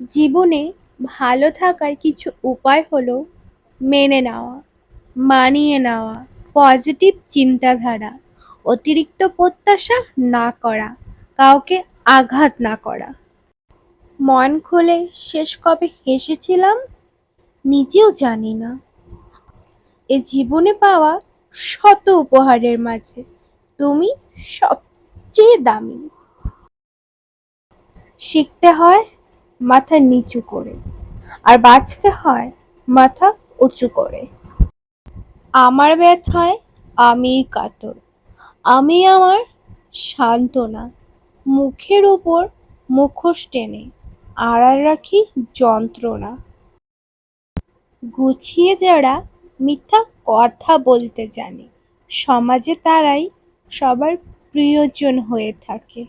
জীবনে ভালো থাকার কিছু উপায় হলো মেনে নেওয়া, মানিয়ে নেওয়া পজিটিভ চিন্তাধারা, অতিরিক্ত প্রত্যাশা না করা, কাউকে আঘাত না করা। মন খুলে শেষ কবে হেসেছিলাম নিজেও জানি না। এ জীবনে পাওয়া শত উপহারের মাঝে তুমি সবচেয়ে দামি। শিখতে হয় মাথা নিচু করে, আর বাঁচতে হয় মাথা উঁচু করে। আমার ব্যথায় আমি কাতর, আমি আমার সান্ত্বনা, মুখের উপর মুখোশ টেনে, আড়াল রাখি যন্ত্রণা। গুছিয়ে যারা মিথ্যা কথা বলতে জানে, সমাজে তারাই সবার প্রিয়জন হয়ে থাকে।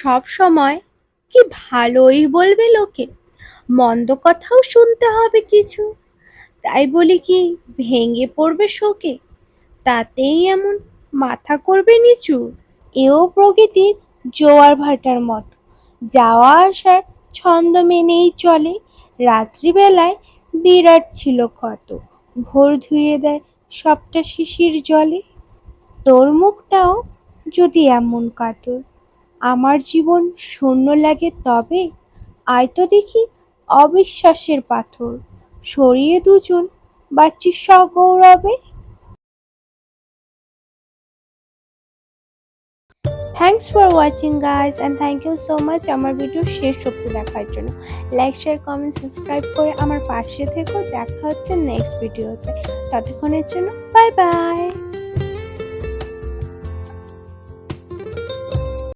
সব সময় কি ভালোই বলবে লোকে। মন্দ কথাও শুনতে হবে কিছু। তাই বলি কি, ভেঙে পড়বে শোকে। তাতেই এমন মাথা করবে নিচু। এও প্রকৃতির জোয়ার ভাটার মতো। যাওয়া আসার ছন্দ মেনেই চলে। রাত্রিবেলায় বিরাট ছিল কত ভোর ধুয়ে দেয় সবটা শিশির জলে। তোর মুখটাও যদি এমন কাতর। আমার জীবন শূন্য লাগে তবে? আয় তো দেখি, অবিশ্বাসের পাথর। সরিয়ে দুজন বাচ্চি সগৌরবে। Thanks for watching guys and thank you so much আমার ভিডিও শেষ অব্দি দেখার জন্য। লাইক শেয়ার কমেন্ট সাবস্ক্রাইব করে আমার পাশে থেকেও দেখা হচ্ছে নেক্সট ভিডিওতে ততক্ষণের জন্য বাই বাই